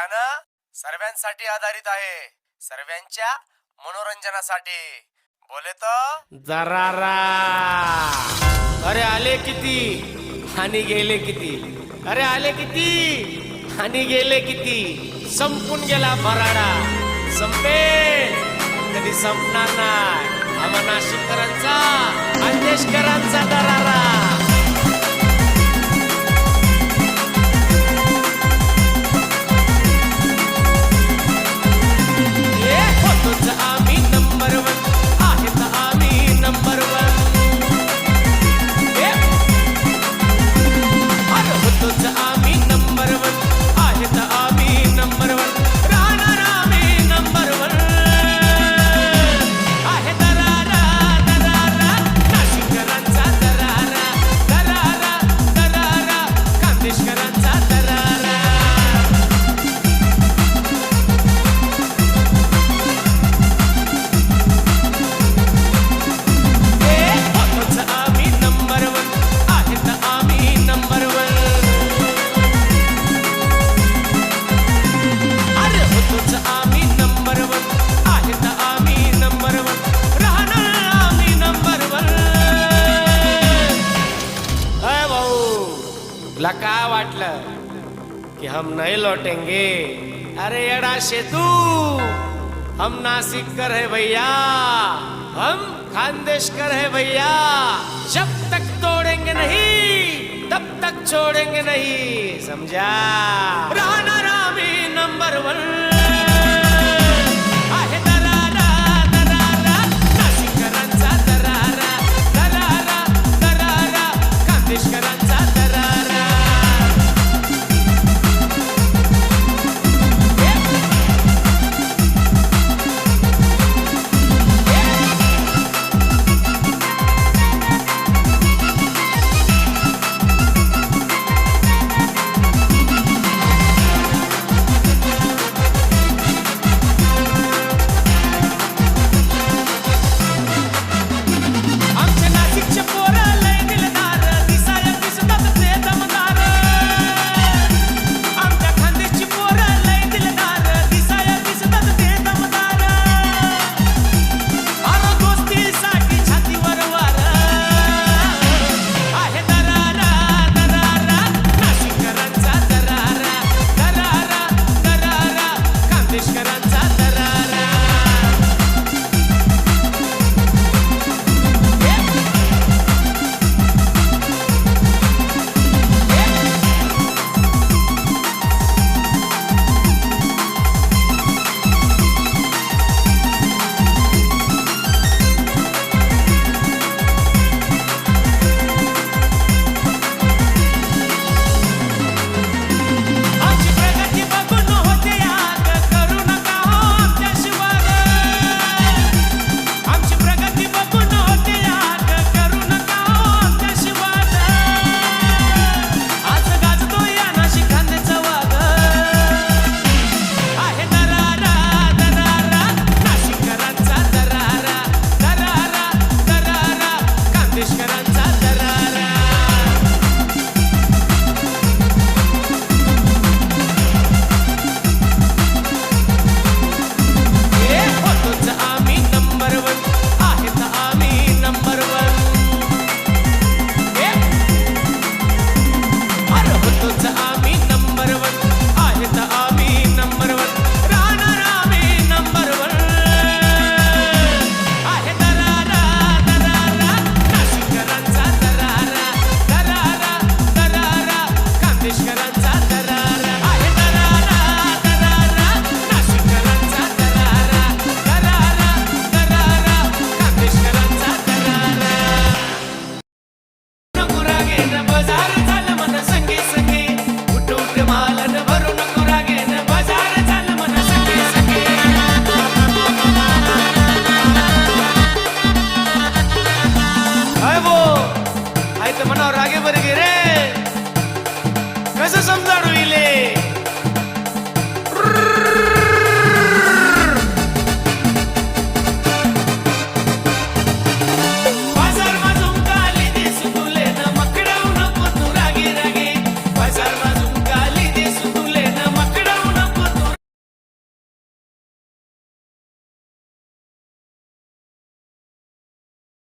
गाणं सर्वांसाठी आधारित आहे. सर्वांच्या मनोरंजनासाठी. बोले तर जरारा अरे आले किती? आणि गेले किती? अरे आले किती? आणि गेले किती? संपून गेला भराडा संपेल. कधी संपणार नाही. आम्हा नाशिककरांचा अंदेशकरांचा दरारा. तुला का वाटलं कि हम नहीं लौटेंगे? अरे एड़ा सेतु, हम नासिक कर है भैया। हम खानदेश कर है भैया। जब तक तोड़ेंगे नहीं, तब तक छोड़ेंगे नहीं, समझा? மன்னராக வருகிறேன். விசம் தாடுவில்